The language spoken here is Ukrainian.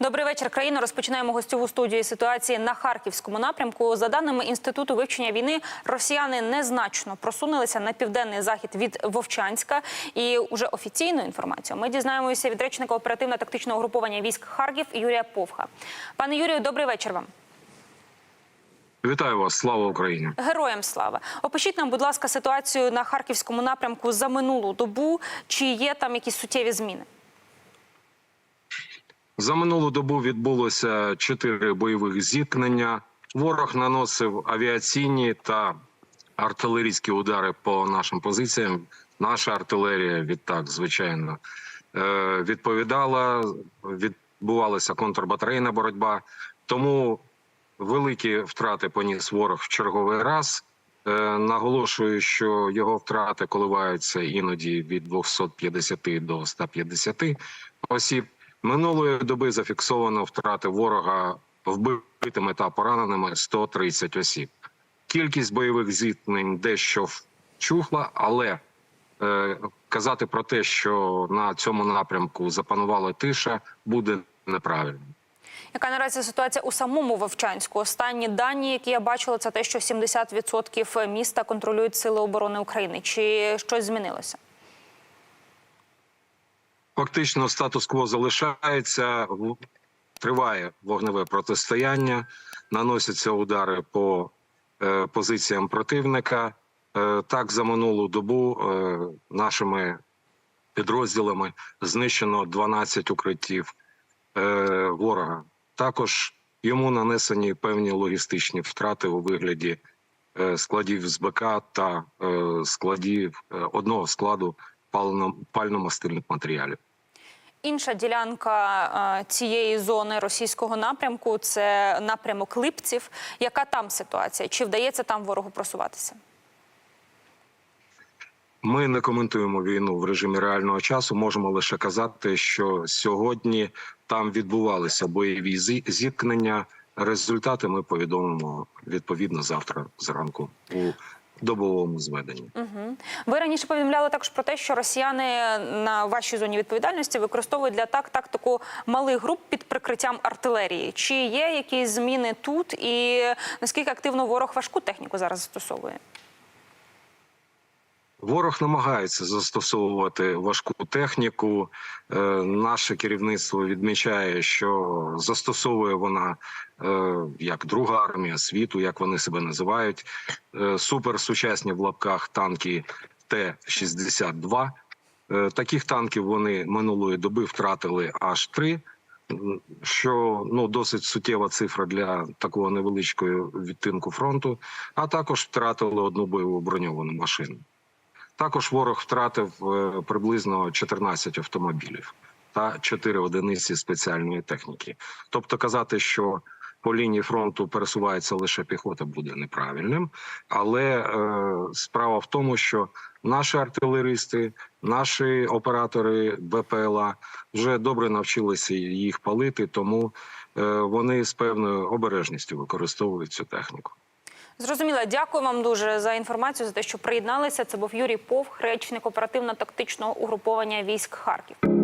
Добрий вечір, країна. Розпочинаємо гостьову студію ситуації на харківському напрямку. За даними інституту вивчення війни, росіяни незначно просунулися на південний захід від Вовчанська. І уже офіційну інформацію ми дізнаємося від речника оперативно-тактичного угруповання військ Харків Юрія Повха. Пане Юрію, добрий вечір вам. Вітаю вас, слава Україні! Героям слава. Опишіть нам, будь ласка, ситуацію на харківському напрямку за минулу добу. Чи є там якісь суттєві зміни? За минулу добу відбулося чотири бойових зіткнення. Ворог наносив авіаційні та артилерійські удари по нашим позиціям. Наша артилерія, відтак, звичайно, е, відповідала. Відбувалася контрбатарейна боротьба. Тому великі втрати поніс ворог в черговий раз. Е, Наголошую, що його втрати коливаються іноді від 250 до 150 осіб. Минулої доби зафіксовано втрати ворога вбитими та пораненими 130 осіб. Кількість бойових зіткнень дещо вчухла, але е, казати про те, що на цьому напрямку запанувала тиша, буде неправильно. Яка наразі ситуація у самому Вовчанську? Останні дані, які я бачила, це те, що 70% міста контролюють сили оборони України. Чи щось змінилося? Фактично, статус-кво залишається. Триває вогневе протистояння, наносяться удари по е, позиціям противника. Е, так, за минулу добу е, нашими підрозділами знищено 12 укриттів е, ворога. Також йому нанесені певні логістичні втрати у вигляді е, складів з БК та е, складів е, одного складу пально-мастильних матеріалів. Інша ділянка е, цієї зони російського напрямку це напрямок Липців. Яка там ситуація? Чи вдається там ворогу просуватися? Ми не коментуємо війну в режимі реального часу. Можемо лише казати, що сьогодні там відбувалися бойові зі- зіткнення. Результати ми повідомимо відповідно завтра зранку у добовому зведенні. Угу. Ви раніше повідомляли також про те, що росіяни на вашій зоні відповідальності використовують для так тактику малих груп під прикриттям артилерії. Чи є якісь зміни тут, і наскільки активно ворог важку техніку зараз застосовує? Ворог намагається застосовувати важку техніку. Е, наше керівництво відмічає, що застосовує вона е, як друга армія світу, як вони себе називають. Е, суперсучасні в лапках танки Т-62. Е, таких танків вони минулої доби втратили аж три. Що ну досить суттєва цифра для такого невеличкого відтинку фронту, а також втратили одну бойову броньовану машину. Також ворог втратив е, приблизно 14 автомобілів та 4 одиниці спеціальної техніки. Тобто казати, що по лінії фронту пересувається лише піхота, буде неправильним. Але е, справа в тому, що наші артилеристи, наші оператори БПЛА вже добре навчилися їх палити, тому е, вони з певною обережністю використовують цю техніку. Зрозуміло, дякую вам дуже за інформацію за те, що приєдналися. Це був Юрій Повх, речник оперативно-тактичного угруповання військ Харків.